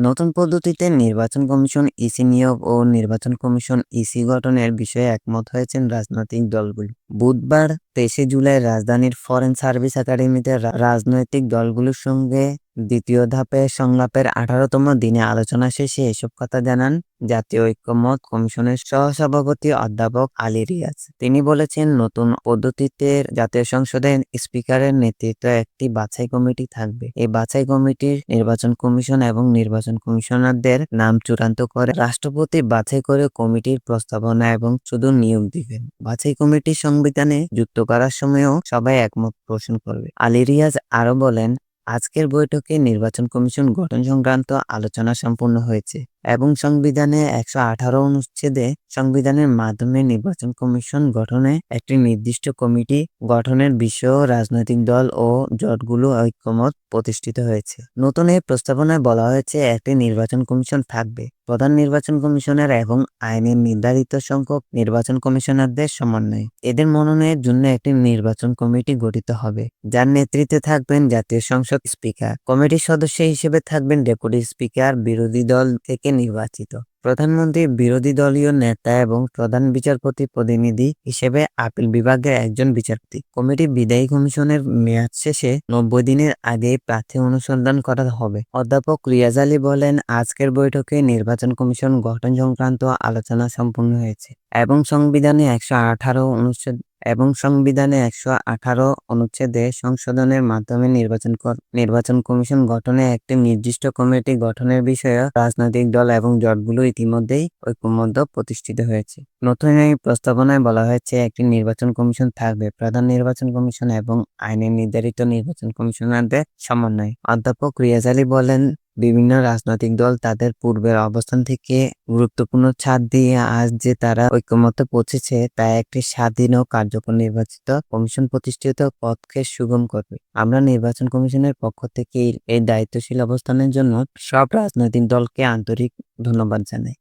নতুন পদ্ধতিতে নির্বাচন কমিশন ইসি নিয়োগ ও নির্বাচন কমিশন ইসি গঠনের বিষয়ে একমত হয়েছেন রাজনৈতিক দলগুলি। বুধবার তেইশে জুলাই রাজধানীর ফরেন সার্ভিস একাডেমিতে রাজনৈতিক দলগুলোর সঙ্গে দ্বিতীয় ধাপে সংলাপের আঠারোতম দিনে আলোচনা শেষে এসব কথা জানান জাতীয় ঐক্যমত কমিশনের সহসভাপতি অধ্যাপক আলী রিয়াজ। তিনি বলেছেন, নতুন পদ্ধতিতে জাতীয় সংসদের স্পিকারের নেতৃত্বে একটি বাছাই কমিটি থাকবে। এই বাছাই কমিটির নির্বাচন কমিশন এবং নির্বাচন কমিশনারদের নাম চূড়ান্ত করে রাষ্ট্রপতি বাছাই করে কমিটির প্রস্তাবনা এবং শুধু নিয়োগ দিবেন। বাছাই কমিটি সংবিধানে যুক্ত করার সময়ও সবাই একমত পোষণ করবে। আলী রিয়াজ আরও বলেন আজকের বৈঠকে নির্বাচন কমিশন গঠন সংক্রান্ত আলোচনা সম্পূর্ণ হয়েছে। এবং সংবিধানে একশো আঠারো অনুচ্ছেদে সংবিধানের মাধ্যমে নির্বাচন কমিশন গঠনে একটি নির্দিষ্ট কমিটি গঠনের বিষয়েও রাজনৈতিক দল ও জোটগুলো ঐক্যমত প্রতিষ্ঠিত হয়েছে। নতুন এই প্রস্তাবনায় বলা হয়েছে একটি নির্বাচন কমিশন থাকবে। প্রধান নির্বাচন কমিশনার এবং আইনের নির্ধারিত সংখ্যক নির্বাচন কমিশনারদের সমন্বয়ে। এদের মনোনয়নের জন্য একটি নির্বাচন কমিটি গঠিত হবে। যার নেতৃত্বে থাকবেন জাতীয় সংসদ স্পিকার। কমিটির সদস্য হিসেবে থাকবেন ডেপুটি স্পিকার, বিরোধী দল থেকে নির্বাচিত। প্রধানমন্ত্রী, বিরোধী দলীয় নেতা এবং প্রধান বিচারপতি প্রতিনিধি হিসেবে আপিল বিভাগের একজন বিচারপতি। কমিটি বিদায়ী কমিশনের মেয়াদ শেষে নব্বই দিনের আগেই প্রার্থী অনুসন্ধান করা হবে। অধ্যাপক রিয়াজ আলী বলেন, আজকের বৈঠকে নির্বাচন কমিশন গঠন সংক্রান্ত আলোচনা সম্পূর্ণ হয়েছে এবং সংবিধানে একশো আঠারো অনুচ্ছেদ এবং সংবিধানে একশো আঠারো অনুচ্ছেদে সংশোধনের মাধ্যমে নির্বাচন নির্বাচন কমিশন গঠনে একটি নির্দিষ্ট কমিটি গঠনের বিষয়ে রাজনৈতিক দল এবং জোটগুলো ইতিমধ্যেই ঐক্যমত্য প্রতিষ্ঠিত হয়েছে। নতুন এই প্রস্তাবনায় বলা হয়েছে, একটি নির্বাচন কমিশন থাকবে প্রধান নির্বাচন কমিশন এবং আইনের নির্ধারিত নির্বাচন কমিশনারদের সমন্বয়। অধ্যাপক রিয়াজ আলী বলেন বিভিন্ন রাজনৈতিক দল তাদের পূর্বের অবস্থান থেকে গুরুত্বপূর্ণ ছাড় দিয়ে আজ যে তারা ঐক্যমত্যে পৌঁছেছে, তা একটি স্বাধীন ও কার্যকর নির্বাচিত কমিশন প্রতিষ্ঠিত পথকে সুগম করবে। আমরা নির্বাচন কমিশনের পক্ষ থেকে এই- দায়িত্বশীল অবস্থানের জন্য সব রাজনৈতিক দলকে আন্তরিক ধন্যবাদ জানাই।